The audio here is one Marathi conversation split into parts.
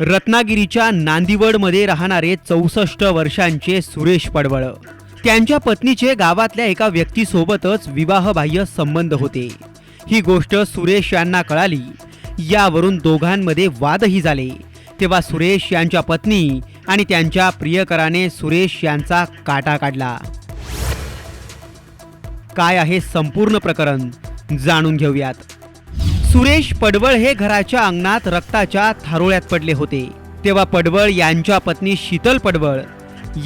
रत्नागिरीच्या नांदिवडमध्ये राहणारे चौसष्ट वर्षांचे सुरेश पडवळ. त्यांच्या पत्नीचे गावातल्या एका व्यक्तीसोबतच विवाहबाह्य संबंध होते. ही गोष्ट सुरेश यांना कळाली. यावरून दोघांमध्ये वादही झाले. तेव्हा सुरेश यांच्या पत्नी आणि त्यांच्या प्रियकराने सुरेश यांचा काटा काढला. काय आहे संपूर्ण प्रकरण? जाणून घेऊयात. सुरेश पडवळ हे घराच्या अंगणात रक्ताच्या थारोळ्यात पडले होते. तेव्हा पडवळ यांच्या पत्नी शीतल पडवळ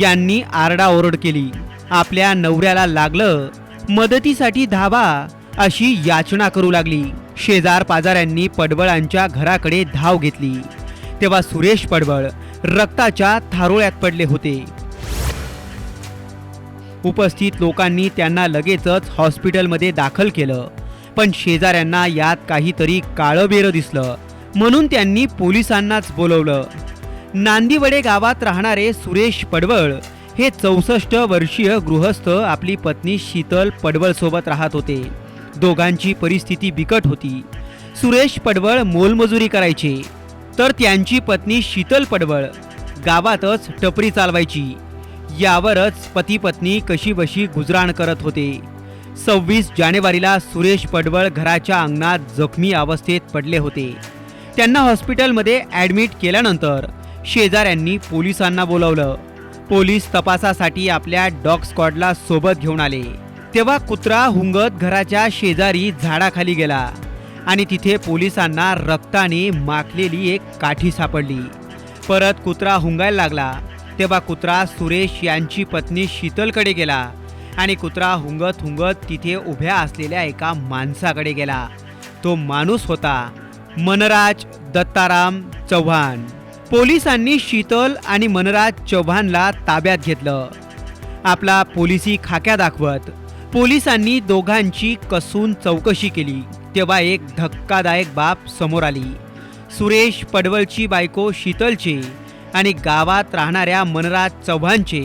यांनी आरडाओरड केली. आपल्या नवऱ्याला लागलं मदतीसाठी धावा अशी याचना करू लागली. शेजार पाजाऱ्यांनी पडवळांच्या घराकडे धाव घेतली. तेव्हा सुरेश पडवळ रक्ताच्या थारोळ्यात पडले होते. उपस्थित लोकांनी त्यांना लगेचच हॉस्पिटलमध्ये दाखल केलं. पण शेजाऱ्यांना यात काहीतरी काळं दिसलं. म्हणून त्यांनी पोलिसांनाच बोलवलं. नांदिवडे गावात राहणारे सुरेश पडवळ हे चौसष्ट वर्षीय गृहस्थ आपली पत्नी शीतल पडवळसोबत राहत होते. दोघांची परिस्थिती बिकट होती. सुरेश पडवळ मोलमजुरी करायचे. तर त्यांची पत्नी शीतल पडवळ गावातच टपरी चालवायची. यावरच पती पत्नी कशी बशी गुजराण करत होते. सव्वीस जानेवारीला सुरेश पडवळ घराच्या अंगणात जखमी अवस्थेत पडले होते. त्यांना हॉस्पिटलमध्ये ॲडमिट केल्यानंतर शेजाऱ्यांनी पोलिसांना बोलावलं. पोलीस तपासासाठी आपल्या डॉग स्क्वॉडला सोबत घेऊन आले. तेव्हा कुत्रा हुंगत घराच्या शेजारी झाडाखाली गेला आणि तिथे पोलिसांना रक्ताने माखलेली एक काठी सापडली. परत कुत्रा हुंगायला लागला. तेव्हा कुत्रा सुरेश यांची पत्नी शीतलकडे गेला. आणि कुत्रा हुंगत हुंगत तिथे उभ्या असलेल्या एका माणसाकडे गेला. तो माणूस होता मनराज दत्ताराम चव्हाण. पोलिसांनी शीतल आणि मनराज चव्हाणला ताब्यात घेतलं. आपला पोलिसी खाक्या दाखवत पोलिसांनी दोघांची कसून चौकशी केली. तेव्हा एक धक्कादायक बाब समोर आली. सुरेश पडवळची बायको शीतलचे आणि गावात राहणाऱ्या मनराज चव्हाणचे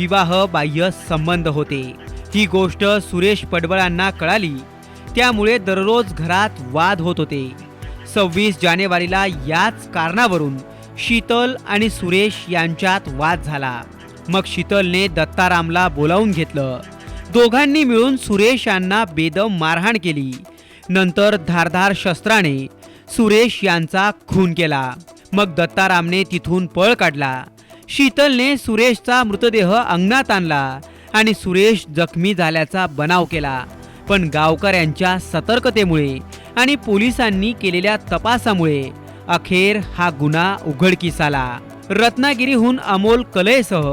विवाह बाह्य संबंध होते. ही गोष्ट सुरेश पडवळांना कळाली. त्यामुळे दररोज घरात वाद होत होते. सव्वीस जानेवारीला याच कारणावरून शीतल आणि सुरेश यांच्यात वाद झाला. मग शीतलने दत्तारामला बोलावून घेतलं. दोघांनी मिळून सुरेश यांना बेदम मारहाण केली. नंतर धारधार शस्त्राने सुरेश यांचा खून केला. मग दत्तारामने तिथून पळ काढला. शीतलने सुरेशचा मृतदेह अंगणात आणला आणि सुरेश जखमी झाल्याचा बनाव केला. पण गावकऱ्यांच्या सतर्कतेमुळे आणि पोलिसांनी केलेल्या तपासामुळे अखेर हा गुन्हा उघडकीस आला रत्नागिरीहून Amol कलेसह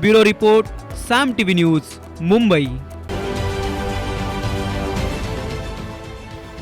bureau report Saam TV news Mumbai.